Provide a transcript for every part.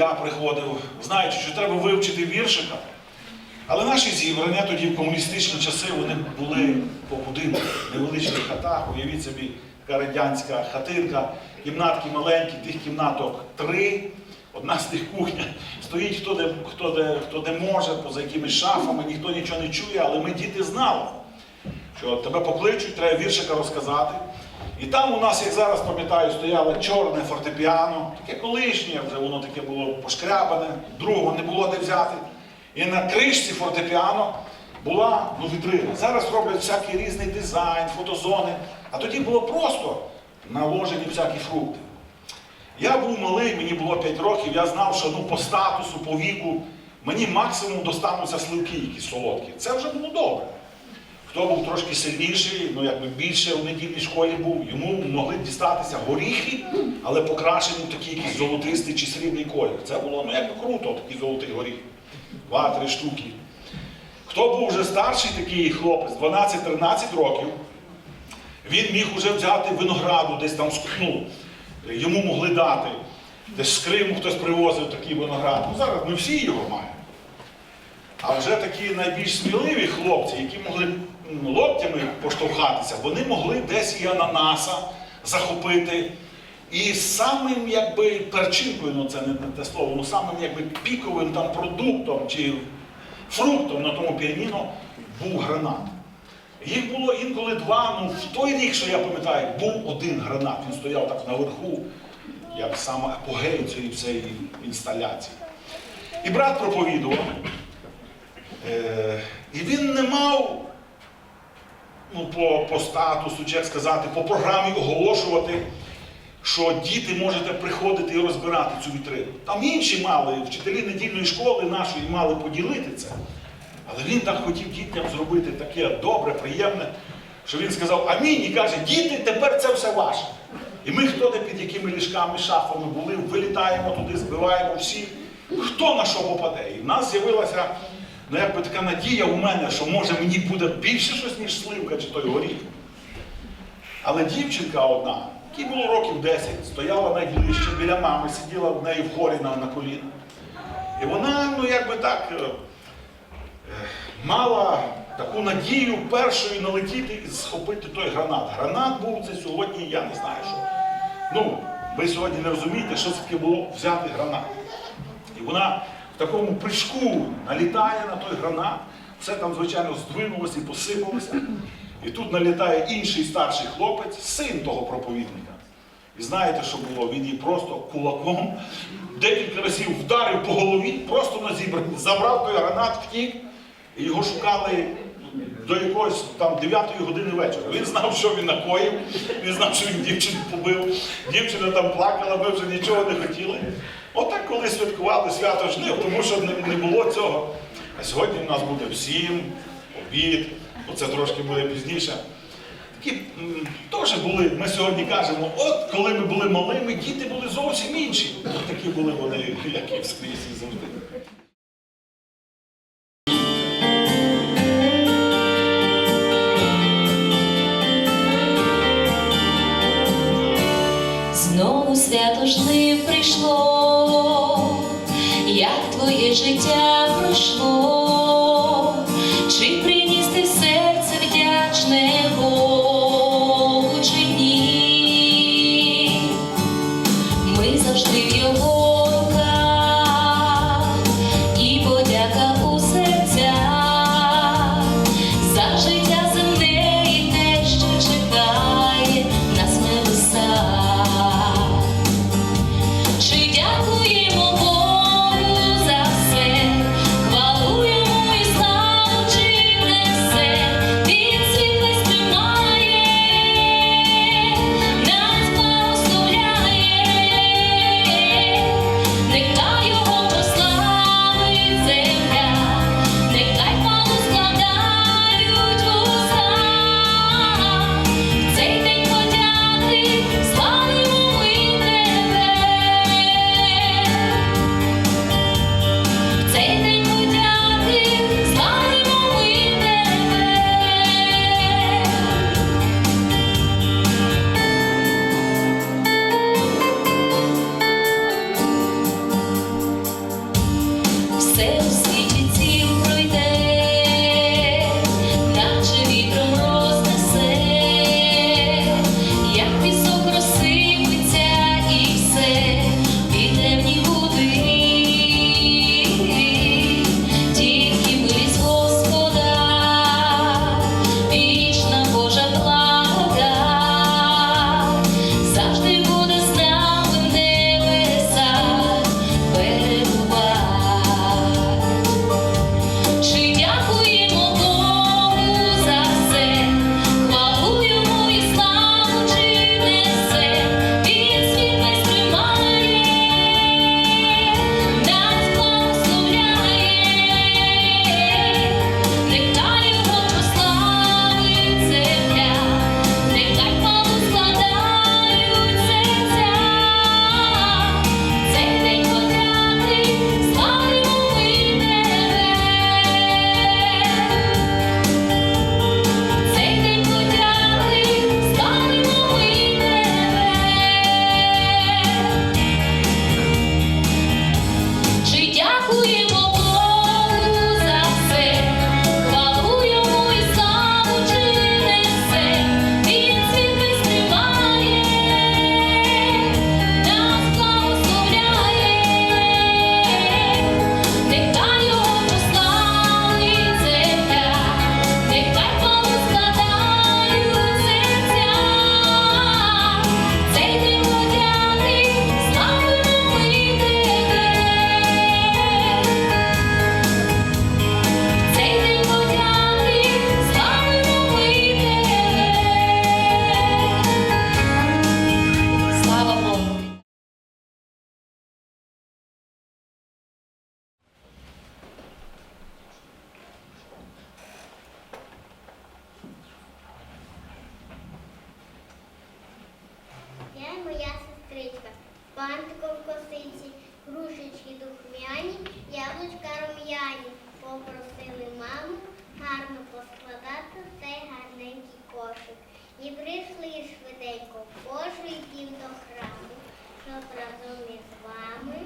я приходив, знаючи, що треба вивчити віршика. Але наші зібрання тоді в комуністичні часи вони були по будинку, невеличких хатах, уявіть собі, така радянська хатинка, кімнатки маленькі, тих кімнаток три. Одна з тих кухня стоїть хто де, хто, де, хто де може, поза якимись шафами, ніхто нічого не чує, але ми діти знали, що тебе покличуть, треба віршика розказати. І там у нас, як зараз пам'ятаю, стояло чорне фортепіано, таке колишнє, вже воно таке було пошкрябане, другого не було де взяти. І на кришці фортепіано була ну, вітрина. Зараз роблять всякий різний дизайн, фотозони. А тоді було просто наложені всякі фрукти. Я був малий, мені було 5 років, я знав, що ну, по статусу, по віку мені максимум достануться сливки якісь солодкі. Це вже було добре. Хто був трошки сильніший, ну якби більше в недільній школі був, йому могли дістатися горіхи, але покрашені в такий якийсь золотистий чи срібний колір. Це було ну якби круто, такий золотий горіх. Два-три штуки. Хто був вже старший такий хлопець, 12-13 років, він міг уже взяти винограду, десь там скупну. Йому могли дати. Десь з Криму хтось привозив такий виноград. Ну зараз ми всі його маємо. А вже такі найбільш сміливі хлопці, які могли м, локтями поштовхатися, вони могли десь і ананаса захопити. І самим якби перчинкою, ну це не те слово, ну самим якби піковим там продуктом чи фруктом на тому піаніно був гранат. Їх було інколи два, ну в той рік, що я пам'ятаю, був один гранат. Він стояв так наверху, як саме апогей цієї всієї інсталяції. І брат проповідував. Е, і він не мав ну, по, по статусу, чи як сказати, по програмі оголошувати, що діти можете приходити і розбирати цю вітрину. Там інші мали, вчителі недільної школи нашої мали поділити це. Але він так хотів дітям зробити таке добре, приємне, що він сказав амінь і каже, діти, тепер це все ваше. І ми хто де під якими ліжками, шафами були, вилітаємо туди, збиваємо всіх, хто на що попаде. І в нас з'явилася ну, якби така надія у мене, що може мені буде більше щось, ніж сливка чи той горіх. Але дівчинка одна, якій було років 10, стояла найближче, біля мами, сиділа в неї в хорі на, на колінах. І вона, ну якби так, е, е, мала таку надію першою налетіти і схопити той гранат. Гранат був це сьогодні, я не знаю що. Ну, ви сьогодні не розумієте, що це таке було взяти гранат. І вона такому прыжку налітає на той гранат, все там, звичайно, здвинулося і посипалося. І тут налітає інший старший хлопець, син того проповідника. І знаєте, що було? Він її просто кулаком декілька разів вдарив по голові, просто на зібранні, забрав той гранат, втік, і його шукали до якоїсь там 9 години вечора. Він знав, що він накоїв, він знав, що він дівчину побив. Дівчина там плакала, ми вже нічого не хотіли. Коли святкували свято жнив, тому що не, було цього. А сьогодні в нас буде всім, обід, оце трошки буде пізніше. Такі теж були, ми сьогодні кажемо, от коли ми були малими, діти були зовсім інші. Такі були вони, як і скрізь завжди. Знову свято жнив прийшло, як твоє життя пройшло, чи приніс Бантико в косиці, грушечки духмяні, яблучка рум'яні. Попросили маму гарно поскладати цей гарненький кошик. І прийшли швиденько в Божий дім до храму, щоб разом із вами.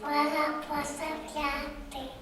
Пора посапляти.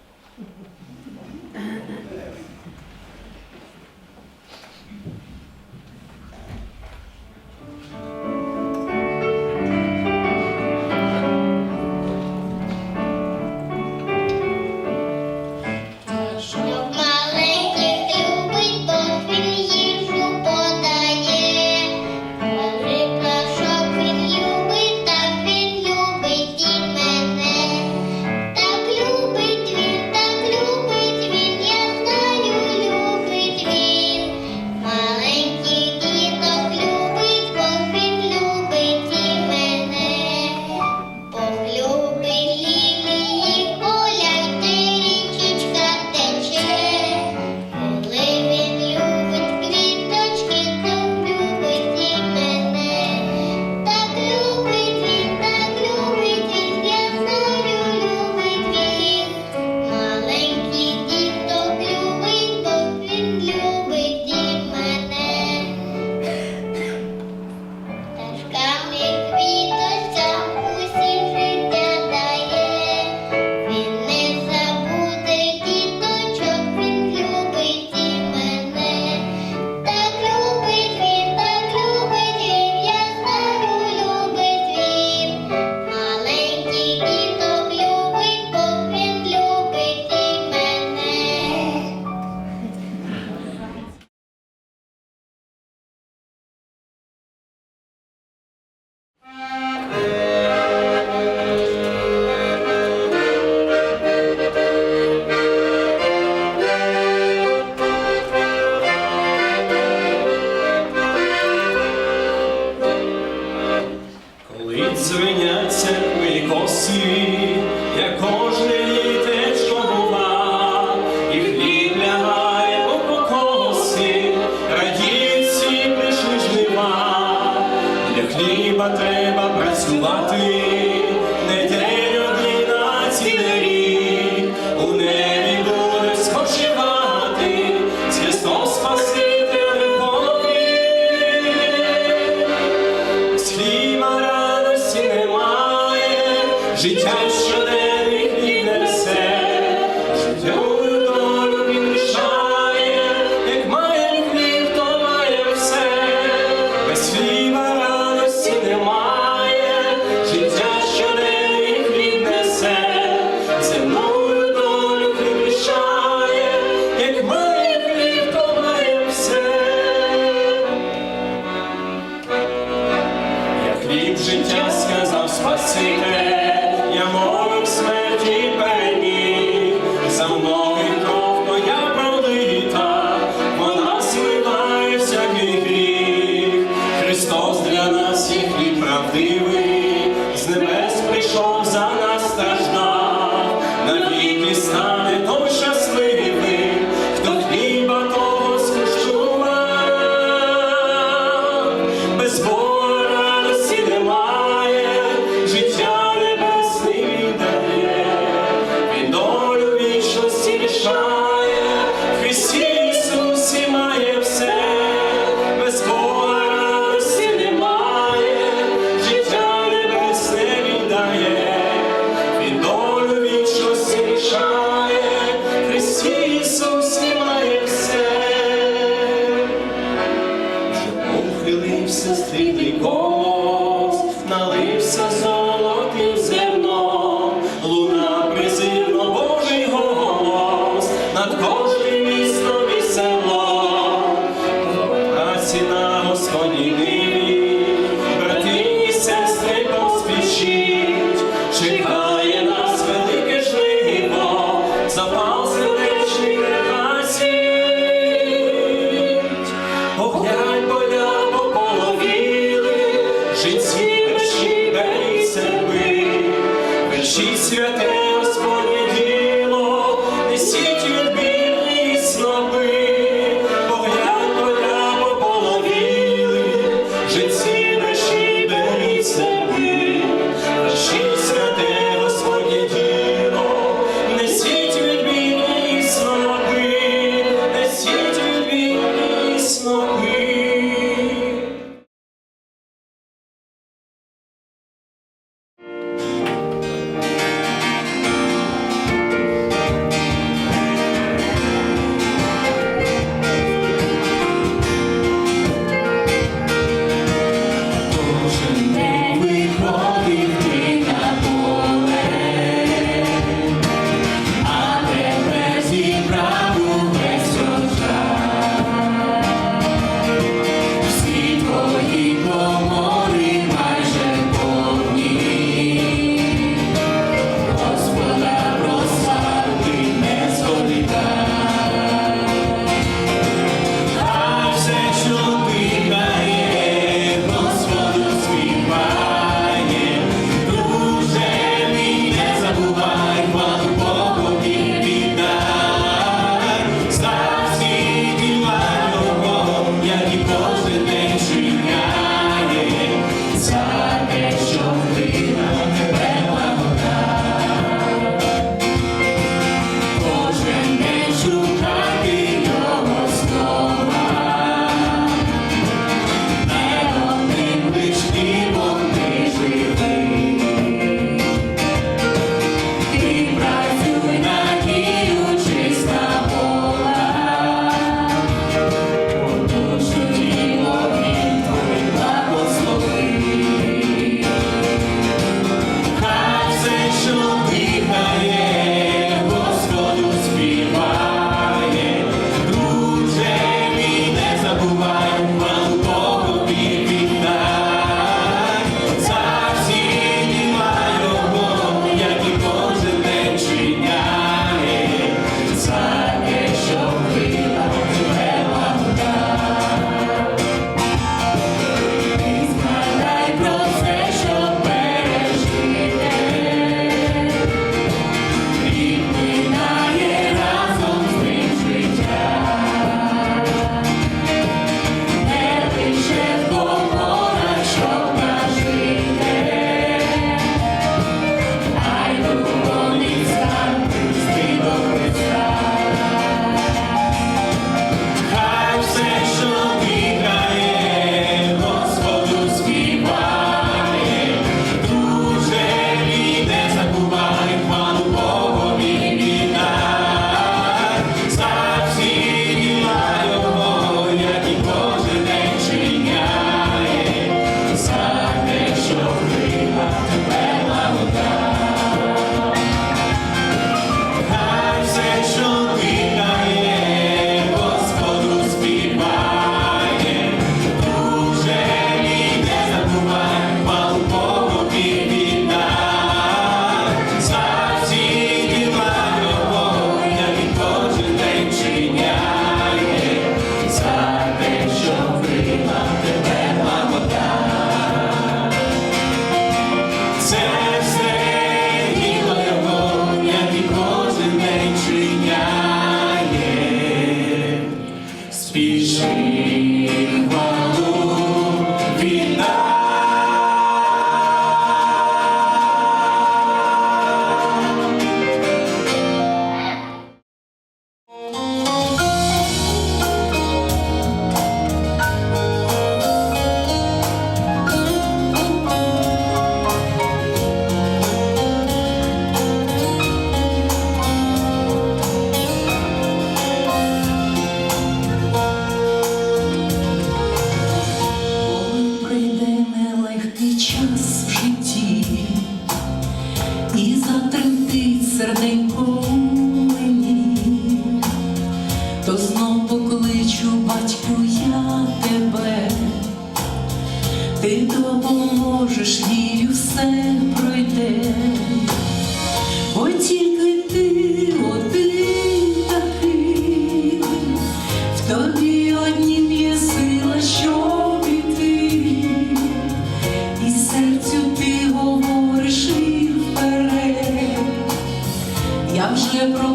życia wskazał Spasiciel.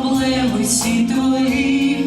Проблеми всі твої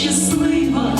щаслива,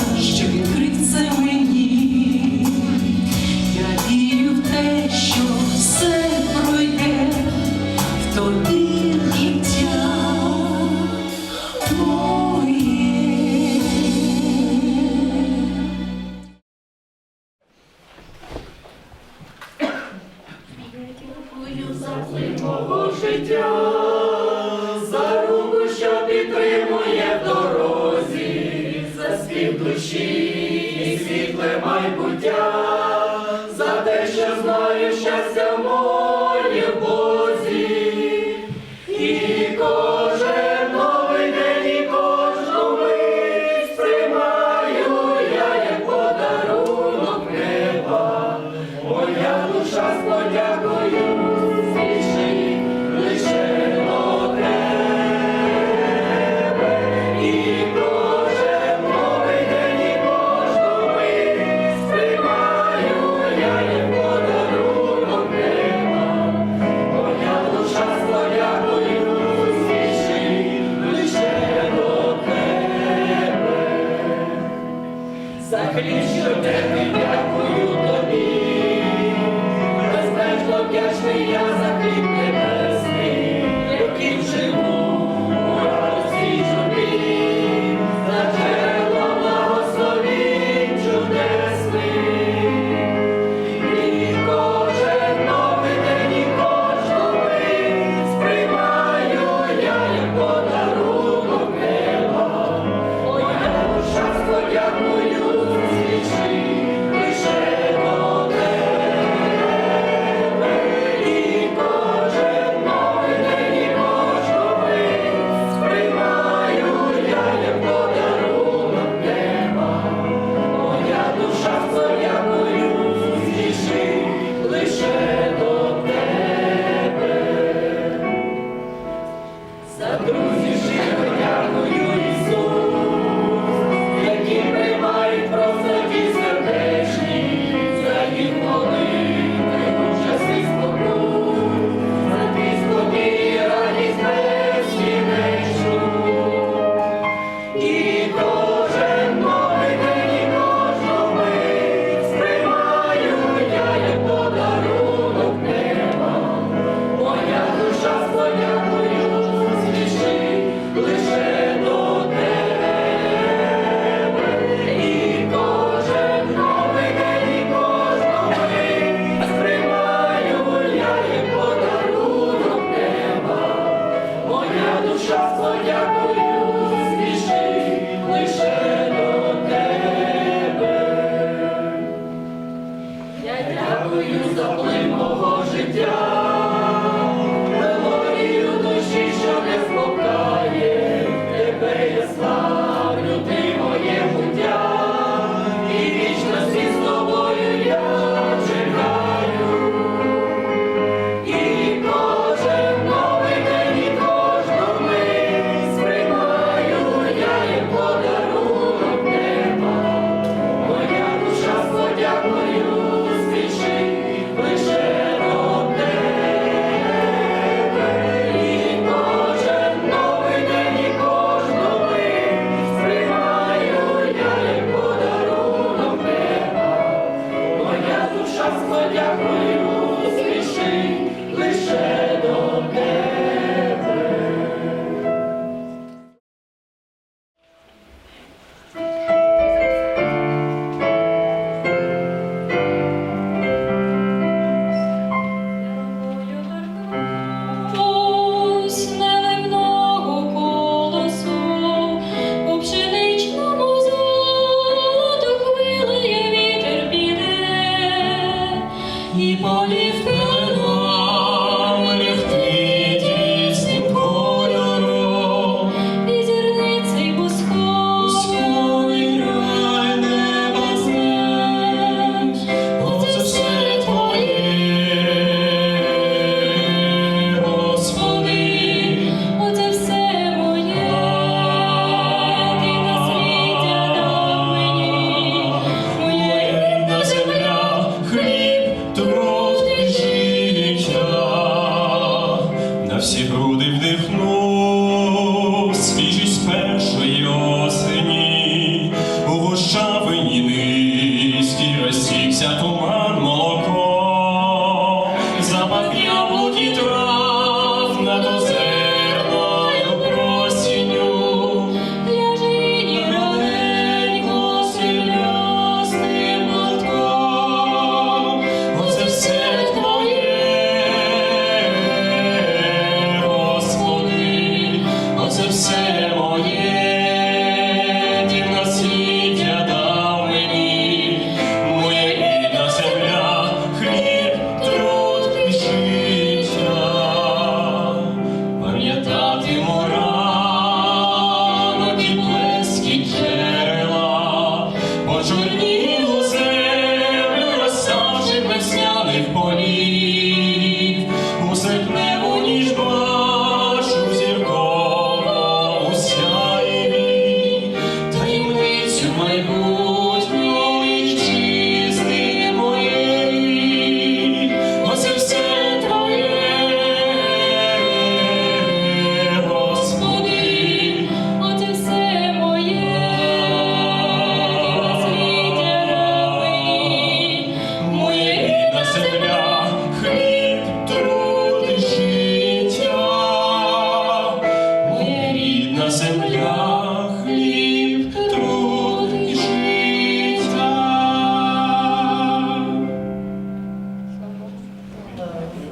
душа